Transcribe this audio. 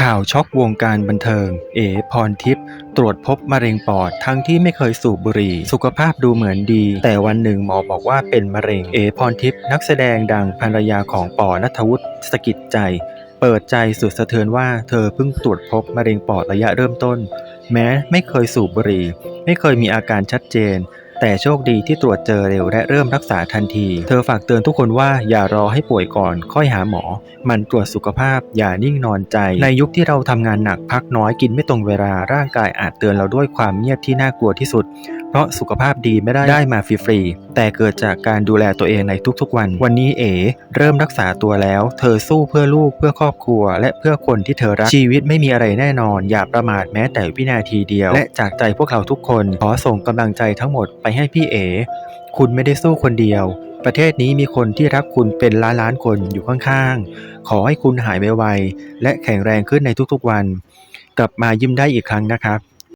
ข่าวช็อกวงการบันเทิง เอ พรทิพย์ตรวจพบมะเร็งปอดทั้งที่ไม่เคยสูบบุหรี่ สุขภาพดูเหมือนดี แต่วันหนึ่งหมอบอกว่าเป็นมะเร็ง เอ พรทิพย์นักแสดงดังภรรยาของปอนัทวุฒิสกิจใจ เปิดใจสุดสะเทือนว่าเธอเพิ่งตรวจพบมะเร็งปอดระยะเริ่มต้น แม้ไม่เคยสูบบุหรี่ ไม่เคยมีอาการชัดเจน แต่โชคดีที่ตรวจเจอเร็วและเริ่มรักษาทันที เธอฝากเตือนทุกคนว่าอย่ารอให้ป่วยก่อนค่อยหาหมอ มันตรวจสุขภาพอย่านิ่งนอนใจ ในยุคที่เราทำงานหนักพักน้อยกินไม่ตรงเวลาร่างกายอาจเตือนเราด้วยความเงียบที่น่ากลัวที่สุด เพราะสุขภาพดีไม่ได้ได้มาฟรีๆแต่เกิดจากการดูแลตัวเองในทุกๆวัน วันนี้เอ๋เริ่มรักษาตัวแล้ว เธอสู้เพื่อลูกเพื่อครอบครัว และเพื่อคนที่เธอรักชีวิตไม่มีอะไรแน่นอน อย่าประมาทแม้แต่วินาทีเดียว และจากใจพวกเราทุกคนขอส่งกำลังใจทั้งหมดไปให้พี่เอ๋ คุณไม่ได้สู้คนเดียว ประเทศนี้มีคนที่รักคุณเป็นล้านล้านคนอยู่ข้างๆ ขอให้คุณหายไวๆและแข็งแรงขึ้นในทุกๆวัน กลับมายิ้มได้อีกครั้งนะครับ